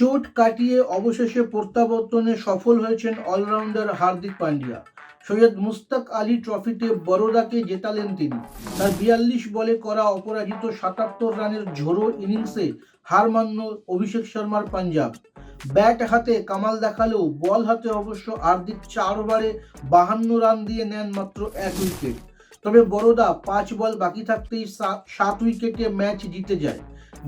চোট কাটিয়ে অবশেষে প্রত্যাবর্তনে সফল হয়েছেন অলরাউন্ডার হার্দিক পান্ডিয়া। সৈয়দ মুস্তাক আলী ট্রফিতে বরোদাকে জেতালেন তিনি। তার বিয়াল্লিশ বলে করা অপরাজিত সাতাত্তর রানের ঝোড়ো ইনিংসে হার মান্য অভিষেক শর্মার পাঞ্জাব। ব্যাট হাতে কামাল দেখালেও বল হাতে অবশ্য হার্দিক চার ওভারে বাহান্ন রান দিয়ে নেন মাত্র এক উইকেট। তবে বরোদা পাঁচ বল বাকি থাকতেই সাত উইকেটে ম্যাচ জিতে যায়।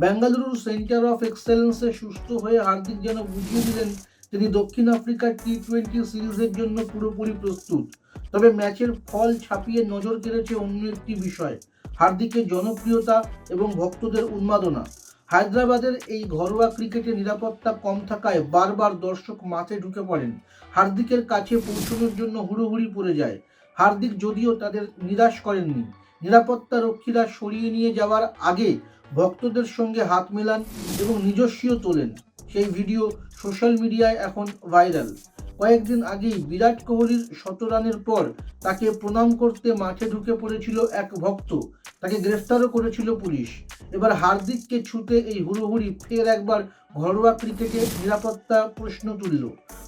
বেঙ্গালুরুর সেন্টার অফ এক্সেলেন্সে সুস্থ হয়ে হার্দিক যেন বুঝিয়ে দিলেন, তিনি দক্ষিণ আফ্রিকার টি টোয়েন্টি সিরিজের জন্য পুরোপুরি প্রস্তুত। তবে ম্যাচের ফল ছাপিয়ে নজর কেড়েছে অন্য একটি বিষয়, হার্দিকের জনপ্রিয়তা এবং ভক্তদের উন্মাদনা। হায়দ্রাবাদের এই ঘরোয়া ক্রিকেটে নিরাপত্তা কম থাকায় বারবার দর্শক মাঠে ঢুকে পড়েন। হার্দিকের কাছে পৌঁছানোর জন্য হুড়োহুড়ি পড়ে যায়। হার্দিক যদিও তাদের নিরাশ করেননি। নিরাপত্তা রক্ষীরা সরিয়ে নিয়ে যাওয়ার আগে ভক্তদের সঙ্গে হাত মেলান এবং নিজস্বীয় তোলেন। সেই ভিডিও সোশ্যাল মিডিয়ায় এখন ভাইরাল। কয়েকদিন আগেই বিরাট কোহলির শত রানের পর তাকে প্রণাম করতে মাঠে ঢুকে পড়েছিল এক ভক্ত। তাকে গ্রেফতারও করেছিল পুলিশ। এবার হার্দিককে ছুতে এই হুড়োহুড়ি ফের একবার ঘরোয়া ক্রিকেটে নিরাপত্তা প্রশ্ন তুলল।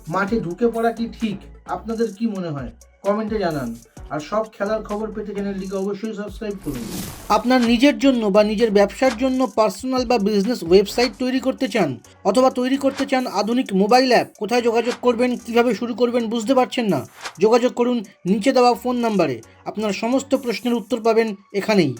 মাঠে ঢুকে পড়া কি ঠিক? আপনাদের কি মনে হয়? কমেন্টে জানান। আর সব খেলার খবর পেতে চ্যানেলটিকে অবশ্যই সাবস্ক্রাইব করুন। আপনার নিজের জন্য বা নিজের ব্যবসার জন্য পার্সোনাল বা বিজনেস ওয়েবসাইট তৈরি করতে চান অথবা তৈরি করতে চান আধুনিক মোবাইল অ্যাপ, কোথায় যোগাযোগ করবেন, কীভাবে শুরু করবেন বুঝতে পারছেন না? যোগাযোগ করুন নিচে দেওয়া ফোন নাম্বারে। আপনার সমস্ত প্রশ্নের উত্তর পাবেন এখানেই।